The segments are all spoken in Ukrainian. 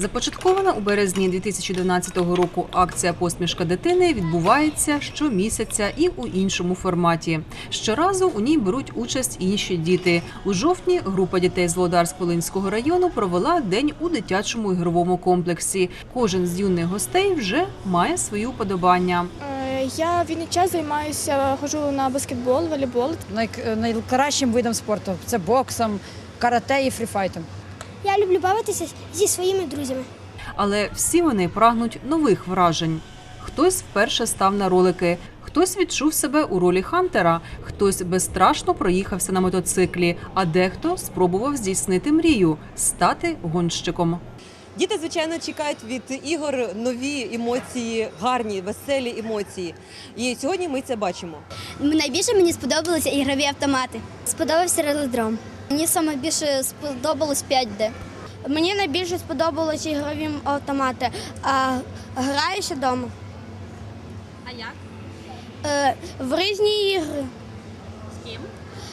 Започаткована у березні 2012 року акція Посмішка дитини відбувається щомісяця і у іншому форматі. Щоразу у ній беруть участь інші діти. У жовтні група дітей з Володарськ-Волинського району провела день у дитячому ігровому комплексі. Кожен з юних гостей вже має свої уподобання. Е, Я вільний час займаюся, ходжу на баскетбол, волейбол. Най- найкращим видом спорту це боксом, карате і фріфайтом. Я люблю бавитися зі своїми друзями. Але всі вони прагнуть нових вражень. Хтось вперше став на ролики, хтось відчув себе у ролі хантера, хтось безстрашно проїхався на мотоциклі, а дехто спробував здійснити мрію стати гонщиком. Діти, звичайно, чекають від ігор нові емоції, гарні, веселі емоції. І сьогодні ми це бачимо. Найбільше мені сподобалися ігрові автомати. Сподобався релодром. Мені саме більше сподобалось 5D. Мені найбільше сподобалось ігрові автомати. А граю ще вдома. А як? Е, в різні ігри. З ким?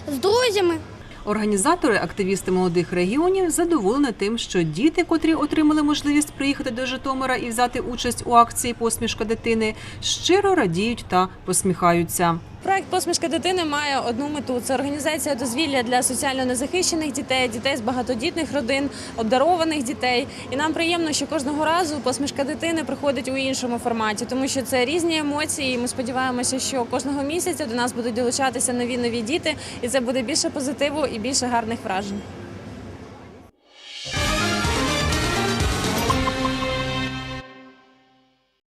З друзями. Організатори, активісти молодих регіонів, задоволені тим, що діти, котрі отримали можливість приїхати до Житомира і взяти участь у акції Посмішка дитини, щиро радіють та посміхаються. Проект Посмішка дитини має одну мету: це організація дозвілля для соціально незахищених дітей, дітей з багатодітних родин, обдарованих дітей. І нам приємно, що кожного разу посмішка дитини приходить у іншому форматі, тому що це різні емоції. і Ми сподіваємося, що кожного місяця до нас будуть долучатися нові нові діти, і це буде більше позитиву і більше гарних вражень.